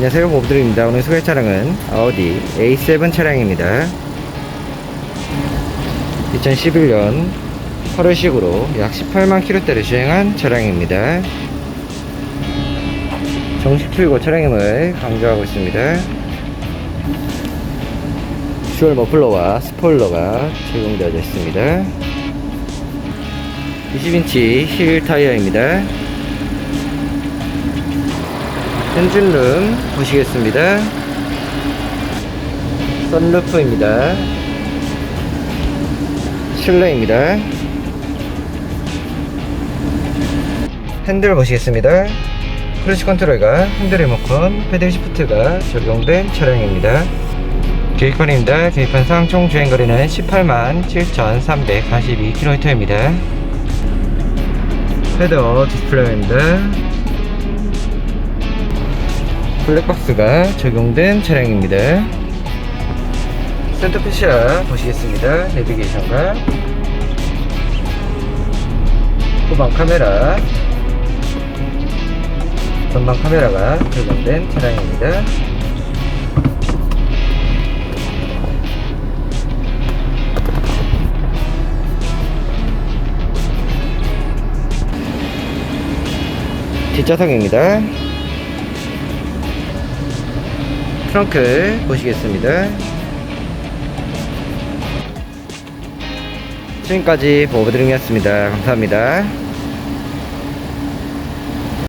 안녕하세요 보부드입니다. 오늘 소개 차량은 아우디 A7 차량입니다. 2011년 8월식으로 약 18만 킬로대를 주행한 차량입니다. 정식 출고 차량임을 강조하고 있습니다. 듀얼 머플러와 스포일러가 제공되어 있습니다. 20인치 힐 타이어입니다 엔진룸 보시겠습니다. 썬루프입니다. 실내입니다. 핸들 보시겠습니다. 크루즈 컨트롤과 핸들 리모컨, 패들 시프트가 적용된 차량입니다. 계획거리입니다. 계획판상 총 주행거리는 18만 7,342km입니다. 헤더 디스플레이입니다. 블랙박스가 적용된 차량입니다. 센터피시아 보시겠습니다. 내비게이션과 후방 카메라, 전방 카메라가 적용된 차량입니다. 뒷좌석입니다. 트렁크 보시겠습니다. 지금까지 보호드림이었습니다. 감사합니다.